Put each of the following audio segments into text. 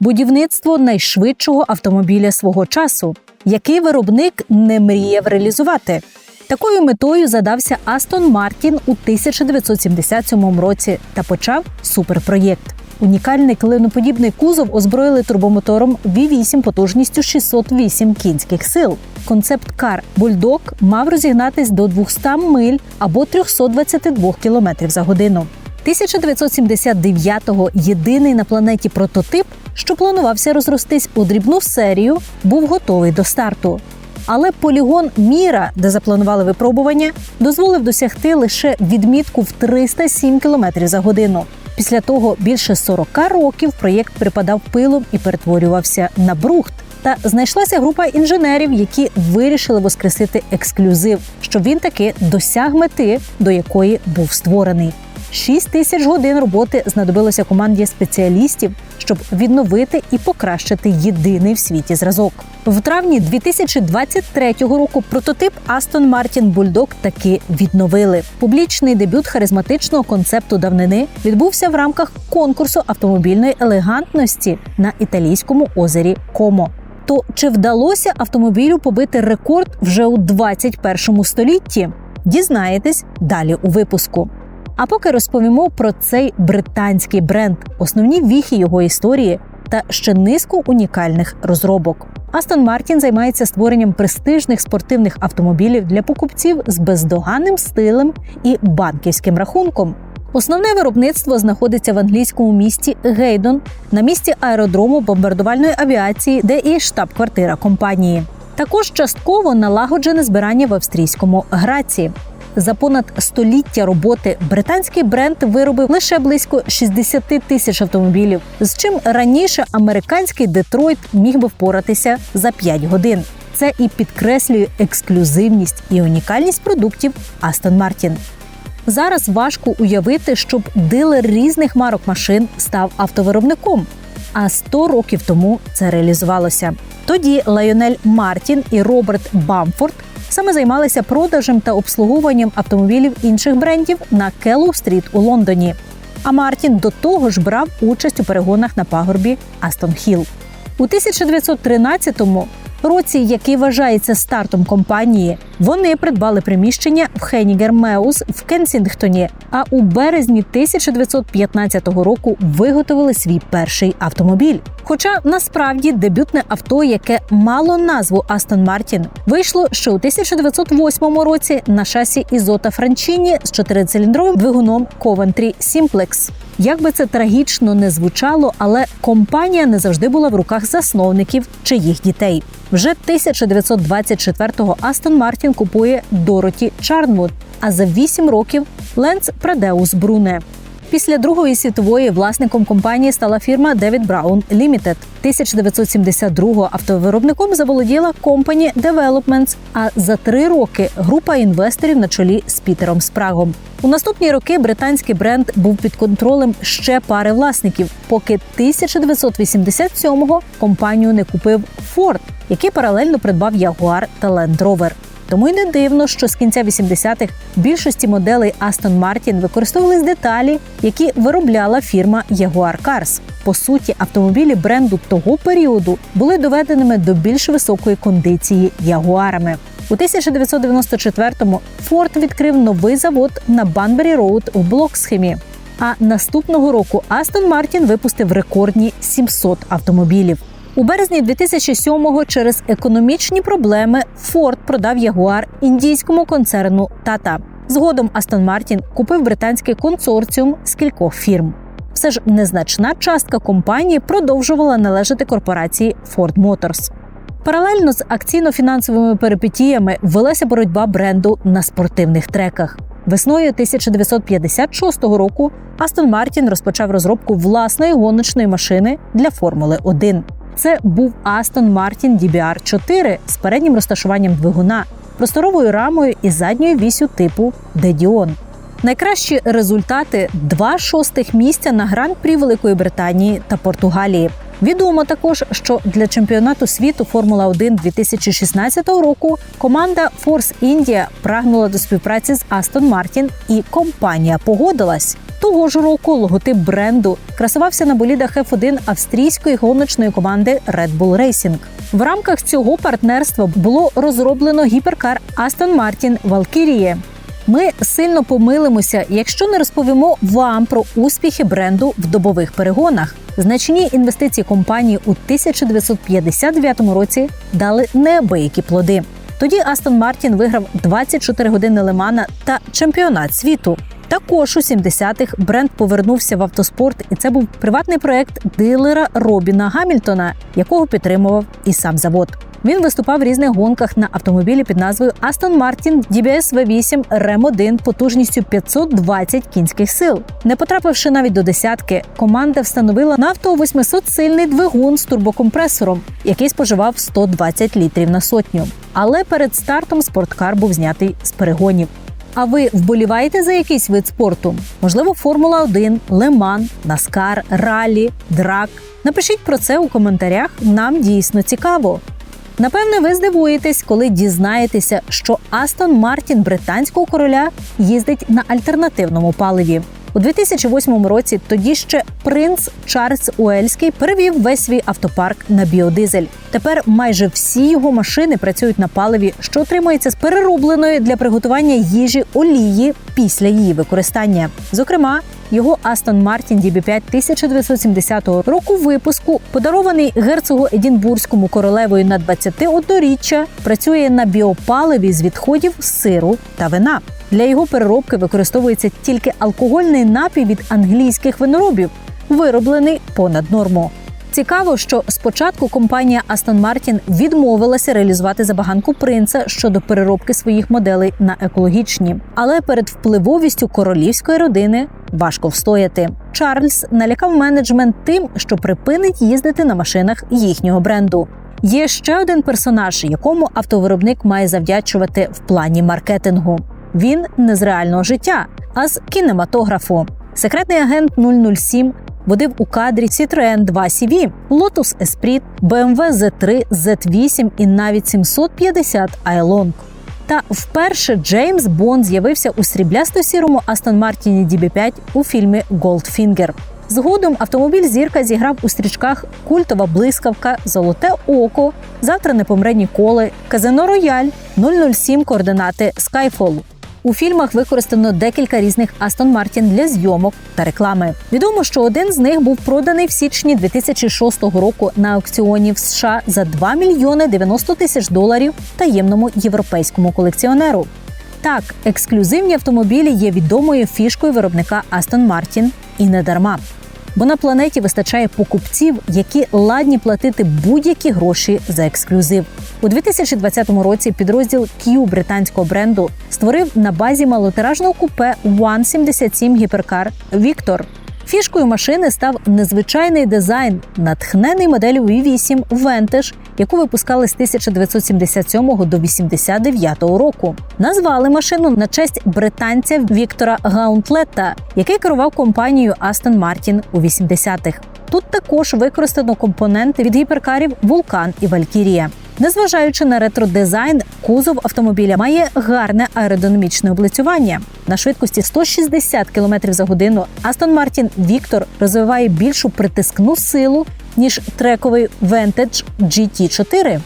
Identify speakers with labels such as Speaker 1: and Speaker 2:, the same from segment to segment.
Speaker 1: будівництво найшвидшого автомобіля свого часу, який виробник не мріяв реалізувати. Такою метою задався Астон Мартін у 1977 році та почав суперпроєкт. Унікальний клиноподібний кузов озброїли турбомотором V8 потужністю 608 кінських сил. Концепт кар Бульдог мав розігнатись до 200 миль або 322 км за годину. 1979-го єдиний на планеті прототип, що планувався розростись у дрібну серію, був готовий до старту. Але полігон Міра, де запланували випробування, дозволив досягти лише відмітку в 307 км за годину. Після того більше 40 років проєкт припадав пилом і перетворювався на брухт. Та знайшлася група інженерів, які вирішили воскресити ексклюзив, щоб він таки досяг мети, до якої був створений. 6 тисяч годин роботи знадобилося команді спеціалістів, щоб відновити і покращити єдиний в світі зразок. В травні 2023 року прототип Aston Martin Bulldog таки відновили. Публічний дебют харизматичного концепту давнини відбувся в рамках конкурсу автомобільної елегантності на італійському озері Комо. То чи вдалося автомобілю побити рекорд вже у 21 столітті? Дізнаєтесь далі у випуску. А поки розповімо про цей британський бренд, основні віхи його історії та ще низку унікальних розробок. Астон Мартін займається створенням престижних спортивних автомобілів для покупців з бездоганним стилем і банківським рахунком. Основне виробництво знаходиться в англійському місті Гейдон на місці аеродрому бомбардувальної авіації, де і штаб-квартира компанії. Також частково налагоджене збирання в австрійському Граці. За понад століття роботи британський бренд виробив лише близько 60 тисяч автомобілів, з чим раніше американський Детройт міг би впоратися за 5 годин. Це і підкреслює ексклюзивність і унікальність продуктів Aston Martin. Зараз важко уявити, щоб дилер різних марок машин став автовиробником. А 100 років тому це реалізувалося. Тоді Лайонель Мартін і Роберт Бамфорд саме займалися продажем та обслуговуванням автомобілів інших брендів на Келлоу-стріт у Лондоні. А Мартін до того ж брав участь у перегонах на пагорбі Астон Хіл. У 1913-му році, який вважається стартом компанії, вони придбали приміщення в Хенігер Меус в Кенсінгтоні. А у березні 1915 року виготовили свій перший автомобіль. Хоча насправді дебютне авто, яке мало назву Астон Мартін, вийшло ще у 1908 році на шасі Ізота Франчіні з чотирициліндровим двигуном Coventry Simplex. Як би це трагічно не звучало, але компанія не завжди була в руках засновників чи їх дітей. Вже 1924-го Астон Мартін купує Дороті Чарнвуд, а за 8 років Ленц Прадеус Бруне. Після Другої світової власником компанії стала фірма David Brown Limited. 1972-го автовиробником заволоділа Company Developments, А за три роки група інвесторів на чолі з Пітером Спрагом. У наступні роки британський бренд був під контролем ще пари власників, поки 1987-го компанію не купив Ford, який паралельно придбав Jaguar та Land Rover. Тому й не дивно, що з кінця 80-х більшості моделей Aston Martin використовувались деталі, які виробляла фірма Jaguar Cars. По суті, автомобілі бренду того періоду були доведеними до більш високої кондиції ягуарами. У 1994-му Ford відкрив новий завод на Банбері Роуд у Блоксхемі. А наступного року Aston Martin випустив рекордні 700 автомобілів. У березні 2007-го через економічні проблеми Форд продав Ягуар індійському концерну Тата. Згодом Астон Мартін купив британський консорціум з кількох фірм. Все ж незначна частка компанії продовжувала належати корпорації Ford Motors. Паралельно з акційно-фінансовими перипетіями велася боротьба бренду на спортивних треках. Весною 1956 року Астон Мартін розпочав розробку власної гоночної машини для Формули 1 це був Aston Martin DBR 4 з переднім розташуванням двигуна, просторовою рамою і задньою вісю типу Dedion. Найкращі результати два шостих місця на гран-прі Великої Британії та Португалії. Відомо також, що для чемпіонату світу Формула 1 2016 року команда Force India прагнула до співпраці з Aston Martin і компанія погодилась. Того ж року логотип бренду красувався на болідах F1 австрійської гоночної команди Red Bull Racing. В рамках цього партнерства було розроблено гіперкар Aston Martin Valkyrie. Ми сильно помилимося, якщо не розповімо вам про успіхи бренду в добових перегонах. Значні інвестиції компанії у 1959 році дали неабиякі плоди. Тоді Астон Мартін виграв 24 години Лемана та чемпіонат світу. Також у 70-х бренд повернувся в автоспорт, і це був приватний проект дилера Робіна Гамільтона, якого підтримував і сам завод. Він виступав в різних гонках на автомобілі під назвою Aston Martin DBS V8 Rem 1 потужністю 520 кінських сил. Не потрапивши навіть до десятки, команда встановила на авто 800-сильний двигун з турбокомпресором, який споживав 120 літрів на сотню. Але перед стартом спорткар був знятий з перегонів. А ви вболіваєте за якийсь вид спорту? Можливо, Формула 1, Леман, Наскар, Ралі, Драк. Напишіть про це у коментарях. Нам дійсно цікаво. Напевне, ви здивуєтесь, коли дізнаєтеся, що Астон Мартін британського короля їздить на альтернативному паливі. У 2008 році тоді ще принц Чарльз Уельський перевів весь свій автопарк на біодизель. Тепер майже всі його машини працюють на паливі, що отримується з переробленої для приготування їжі олії після її використання. Зокрема, його Aston Martin DB5 1970 року випуску, подарований герцогу Едінбурзькому королевою на 21-річчя, працює на біопаливі з відходів сиру та вина. Для його переробки використовується тільки алкогольний напій від англійських виноробів, вироблений понад норму. Цікаво, що спочатку компанія Aston Martin відмовилася реалізувати забаганку принца щодо переробки своїх моделей на екологічні, але перед впливовістю королівської родини важко встояти. Чарльз налякав менеджмент тим, що припинить їздити на машинах їхнього бренду. Є ще один персонаж, якому автовиробник має завдячувати в плані маркетингу. Він не з реального життя, а з кінематографу. Секретний агент 007 водив у кадрі Citroen 2 CV, Lotus Esprit, BMW Z3, Z8 і навіть 750 iLong. Та вперше Джеймс Бонд з'явився у сріблясто-сірому Aston Martin DB5 у фільмі Goldfinger. Згодом автомобіль зірка зіграв у стрічках Культова блискавка, Золоте око, Завтра не помре ніколи, Казино Рояль, 007 координати Skyfall. У фільмах використано декілька різних Астон Мартін для зйомок та реклами. Відомо, що один з них був проданий в січні 2006 року на аукціоні в США за 2 мільйони 90 тисяч доларів таємному європейському колекціонеру. Так, ексклюзивні автомобілі є відомою фішкою виробника Астон Мартін і не дарма бо на планеті вистачає покупців, які ладні платити будь-які гроші за ексклюзив. У 2020 році підрозділ Q британського бренду створив на базі малотиражного купе One 77 гіперкар Віктор. Фішкою машини став незвичайний дизайн, натхнений моделлю V8 Vantage, яку випускали з 1977 до 89 року. Назвали машину на честь британця Віктора Гаунтлета, який керував компанією Aston Martin у 80-х. Тут також використано компоненти від гіперкарів Вулкан і Валькірія. Незважаючи на ретро-дизайн, кузов автомобіля має гарне аеродинамічне облицювання. На швидкості 160 км за годину Aston Martin Victor розвиває більшу притискну силу ніж трековий Vantage GT4.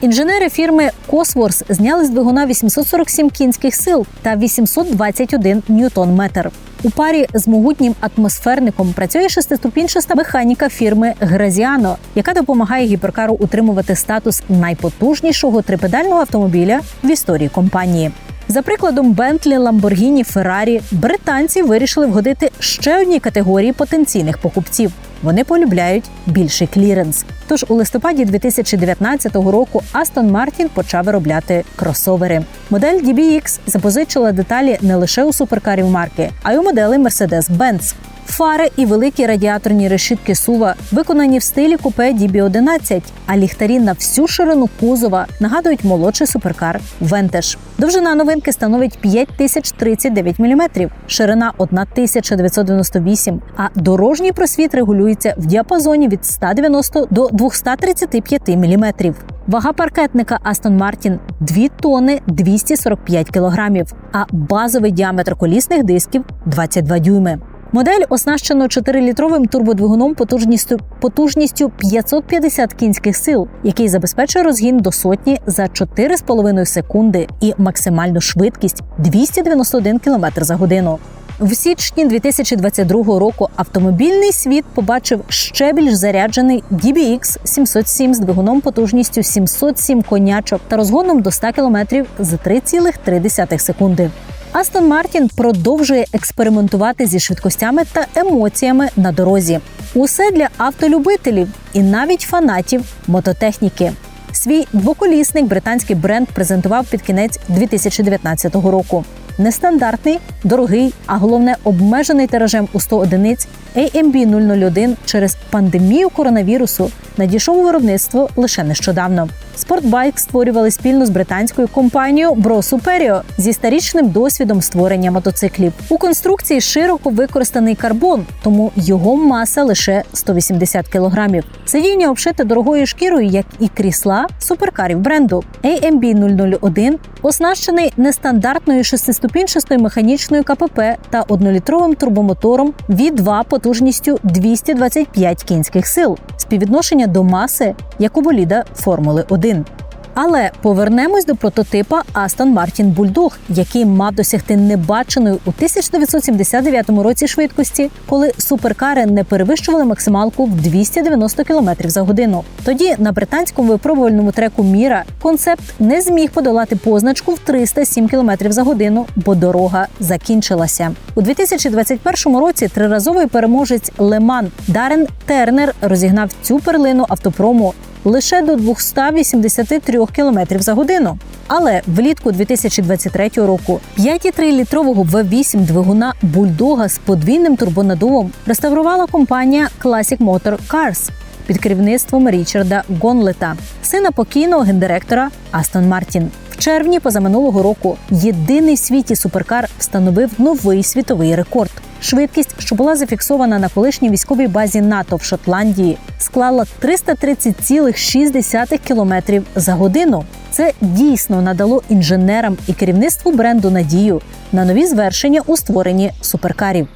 Speaker 1: Інженери фірми Cosworth зняли з двигуна 847 кінських сил та 821 ньютон-метр. У парі з могутнім атмосферником працює шестиступінчаста механіка фірми Гразіано, яка допомагає гіперкару утримувати статус найпотужнішого трипедального автомобіля в історії компанії. За прикладом Бентлі, Ламборгіні, Феррарі, британці вирішили вгодити ще одній категорії потенційних покупців. Вони полюбляють більший кліренс. Тож у листопаді 2019 року Aston Martin почав виробляти кросовери. Модель DBX запозичила деталі не лише у суперкарів марки, а й у моделі Mercedes-Benz. Фари і великі радіаторні решітки сува виконані в стилі купе DB11, а ліхтарі на всю ширину кузова нагадують молодший суперкар Вентеж. Довжина новинки становить 5039 мм, ширина 1998, а дорожній просвіт регулюється в діапазоні від 190 до 235 мм. Вага паркетника Aston Martin 2 тонни 245 кілограмів, а базовий діаметр колісних дисків 22 дюйми. Модель оснащено 4-літровим турбодвигуном потужністю потужністю 550 кінських сил, який забезпечує розгін до сотні за 4,5 секунди і максимальну швидкість 291 км за годину. В січні 2022 року автомобільний світ побачив ще більш заряджений DBX 707 з двигуном потужністю 707 конячок та розгоном до 100 км за 3,3 секунди. Астон Мартін продовжує експериментувати зі швидкостями та емоціями на дорозі. Усе для автолюбителів і навіть фанатів мототехніки. Свій двоколісник британський бренд презентував під кінець 2019 року. Нестандартний, дорогий, а головне обмежений тиражем у 100 одиниць AMB 001 через пандемію коронавірусу надійшов у виробництво лише нещодавно. Спортбайк створювали спільно з британською компанією Bro Superior зі старічним досвідом створення мотоциклів. У конструкції широко використаний карбон, тому його маса лише 180 кілограмів. Сидіння обшите дорогою шкірою, як і крісла суперкарів бренду. AMB 001 оснащений нестандартною шестиступінчастою механічною КПП та однолітровим турбомотором V2 потужністю 225 кінських сил. Співвідношення до маси, як у боліда Формули 1. Але повернемось до прототипа Aston Martin Bulldog, який мав досягти небаченої у 1979 році швидкості, коли суперкари не перевищували максималку в 290 км за годину. Тоді на британському випробувальному треку Міра концепт не зміг подолати позначку в 307 км за годину, бо дорога закінчилася. У 2021 році триразовий переможець Леман Дарен Тернер розігнав цю перлину автопрому лише до 283 км за годину. Але влітку 2023 року 5,3-літрового V8 двигуна бульдога з подвійним турбонадувом реставрувала компанія Classic Motor Cars під керівництвом Річарда Гонлета, сина покійного гендиректора Астон Мартін. В червні позаминулого року єдиний в світі суперкар встановив новий світовий рекорд. Швидкість, що була зафіксована на колишній військовій базі НАТО в Шотландії, склала 330,6 км за годину. Це дійсно надало інженерам і керівництву бренду надію на нові звершення у створенні суперкарів.